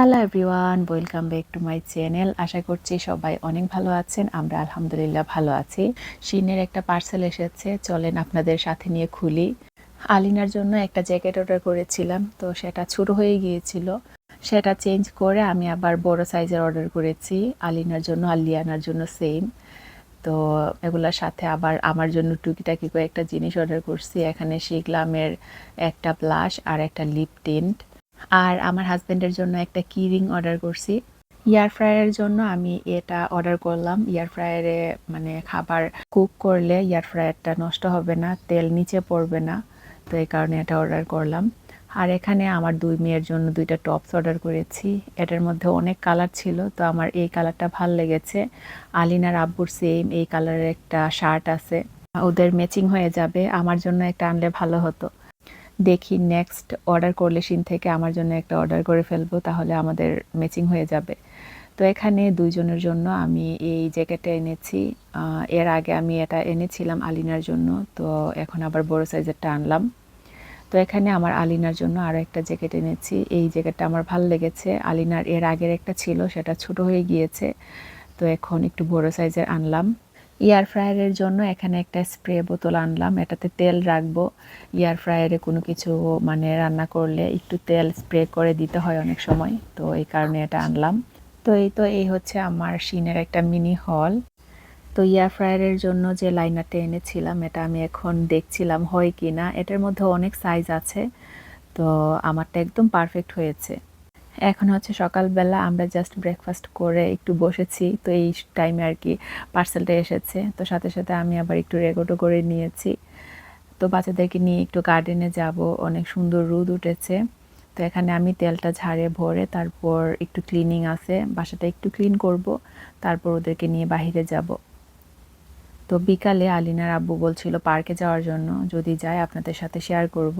Hello everyone, welcome back to my channel. আশা করছি সবাই অনেক ভালো আছেন, আমরা আলহামদুলিল্লাহ ভালো আছি। শিনের একটা পার্সেল এসেছে, চলেন আপনাদের সাথে নিয়ে খুলি। আলিনার জন্য একটা জ্যাকেট অর্ডার করেছিলাম, তো সেটা ছোট হয়ে গিয়েছিল। সেটা চেঞ্জ করে আমি আবার বড় সাইজের অর্ডার করেছি, আলিনার জন্য আর লিয়ানার জন্য সেম। তো এগুলোর সাথে আবার আমার জন্য টুকিটাকি কয়েকটা জিনিস অর্ডার করছি, এখানে শিগলামের একটা ব্লাশ আর একটা লিপ টিন্ট। আর আমার হাজব্যান্ডের জন্য একটা কি রিং অর্ডার করছি। এয়ার ফ্রায়ারের জন্য আমি এটা অর্ডার করলাম। এয়ার ফ্রায়ারে মানে খাবার কুক করলে এয়ার ফ্রায়ারটা নষ্ট হবে না, তেল নিচে পড়বে না, তো এই কারণে এটা অর্ডার করলাম। আর এখানে আমার দুই মেয়ের জন্য দুইটা টপস অর্ডার করেছি। এটার মধ্যে অনেক কালার ছিল, তো আমার এই কালারটা ভালো লেগেছে। আলিনার আব্বুর সেম এই কালারের একটা শার্ট আছে। ওদের ম্যাচিং হয়ে যাবে, আমার জন্য একটা আনলে ভালো হতো। দেখি নেক্সট অর্ডার করলে সিন থেকে আমার জন্য একটা অর্ডার করে ফেলব, তাহলে আমাদের ম্যাচিং হয়ে যাবে। তো এখানে দুইজনের জন্য আমি এই জ্যাকেটটা এনেছি। এর আগে আমি এটা এনেছিলাম আলিনার জন্য, তো এখন আবার বড় সাইজেরটা আনলাম। তো এখানে আমার আলিনার জন্য আরও একটা জ্যাকেট এনেছি। এই জ্যাকেটটা আমার ভালো লেগেছে। আলিনার এর আগের একটা ছিল, সেটা ছোট হয়ে গিয়েছে। তো এখন একটু বড় সাইজের আনলাম। এয়ার ফ্রায়ারের জন্য এখানে একটা স্প্রে বোতল আনলাম। এটাতে তেল রাখব। এয়ার ফ্রায়ারে কোনো কিছু মানে রান্না করলে একটু তেল স্প্রে করে দিতে হয় অনেক সময়। তো এই কারণে এটা আনলাম। তো এই তো এই হচ্ছে আমার শিনের একটা মিনি হল তো এয়ার ফ্রায়ারের জন্য যে লাইনারটা এনেছিলাম, এটা আমি এখন দেখছিলাম হয় কি না এটার মধ্যে অনেক সাইজ আছে। তো আমারটা একদম পারফেক্ট হয়েছে। এখন হচ্ছে সকালবেলা আমরা জাস্ট ব্রেকফাস্ট করে একটু বসেছি, তো এই টাইমে আর কি পার্সেলটা এসেছে। তো সাথে সাথে আমি আবার একটু রেকর্ডও করে নিয়েছি। তো বাচ্চাদেরকে নিয়ে একটু গার্ডেনে যাব, অনেক সুন্দর রোদ উঠেছে। তো এখানে আমি তেলটা ঝাড়ে ভরে তারপর একটু ক্লিনিং আছে, বাসাটা একটু ক্লিন করব, তারপর ওদেরকে নিয়ে বাইরে যাব। তো বিকালে আলিনার আব্বু বলছিল পার্কে যাওয়ার জন্য। যদি যাই, আপনাদের সাথে শেয়ার করব।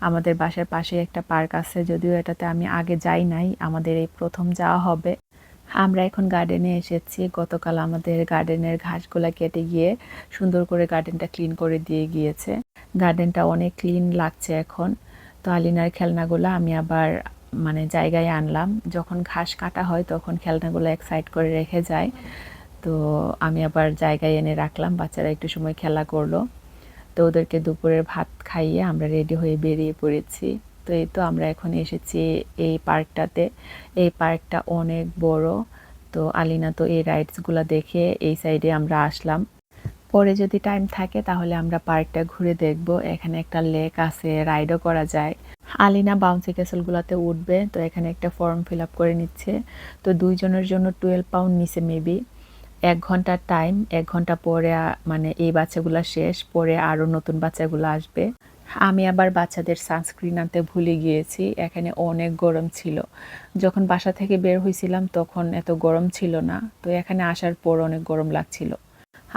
আমাদের বাসার পাশে একটা পার্ক আছে, যদিও এটাতে আমি আগে যাই নাই। আমাদের এই প্রথম যাওয়া হবে। আমরা এখন গার্ডেনে এসেছি। গতকাল আমাদের গার্ডেনের ঘাসগুলা কেটে গিয়ে সুন্দর করে গার্ডেনটা ক্লিন করে দিয়ে গিয়েছে। গার্ডেনটা অনেক ক্লিন লাগছে এখন। তো আলিনার খেলনাগুলো আমি আবার মানে জায়গায় আনলাম। যখন ঘাস কাটা হয়, তখন খেলনাগুলো এক সাইড করে রেখে যায়। তো আমি আবার জায়গায় এনে রাখলাম, বাচ্চারা একটু সময় খেলা করল। তো ওদেরকে দুপুরের ভাত খাইয়ে আমরা রেডি হয়ে বেরিয়ে পড়েছি। তো এই তো আমরা এখন এসেছি এই পার্কটাতে। এই পার্কটা অনেক বড়। তো আলিনা তো এই রাইডসগুলো দেখে এই সাইডে আমরা আসলাম। পরে যদি টাইম থাকে তাহলে আমরা পার্কটা ঘুরে দেখব। এখানে একটা লেক আছে, রাইডও করা যায়। আলিনা বাউন্সি ক্যাসেলগুলোতে উঠবে, তো এখানে একটা ফর্ম ফিল আপ করে নিচ্ছে। তো দুইজনের জন্য টুয়েলভ পাউন্ড নিচে মেবি এক ঘণ্টার টাইম এক ঘণ্টা পরে মানে এই বাচ্চাগুলো শেষ, পরে আরও নতুন বাচ্চাগুলো আসবে। আমি আবার বাচ্চাদের সানস্ক্রিন আনতে ভুলে গিয়েছি, এখানে অনেক গরম ছিল। যখন বাসা থেকে বের হয়েছিলাম তখন এত গরম ছিল না, তো এখানে আসার পর অনেক গরম লাগছিল।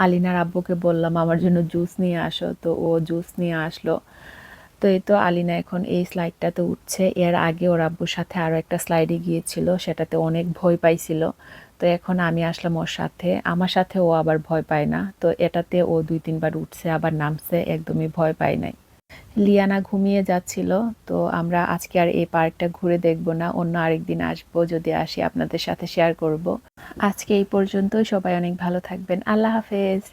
আলিনার আব্বুকে বললাম, আমার জন্য জুস নিয়ে আসো। তো ও জুস নিয়ে আসলো। তো এই তো আলিনা এখন এই স্লাইডটাতে উঠছে। এর আগে ওর আব্বুর সাথে আরও একটা স্লাইডে গিয়েছিল, সেটাতে অনেক ভয় পাইছিল। তো এখন আমি আসলাম ওর সাথে। আমার সাথে ও আবার ভয় পায় না। তো এটাতে ও দুই তিনবার উঠছে, আবার নামছে, একদমই ভয় পায় নাই। লিয়ানা ঘুমিয়ে যাচ্ছিল, তো আমরা আজকে আর এই পার্কটা ঘুরে দেখব না। অন্য আরেকদিন আসব, যদি আসি আপনাদের সাথে শেয়ার করব। আজকে এই পর্যন্তই। সবাই অনেক ভালো থাকবেন। আল্লাহ হাফেজ।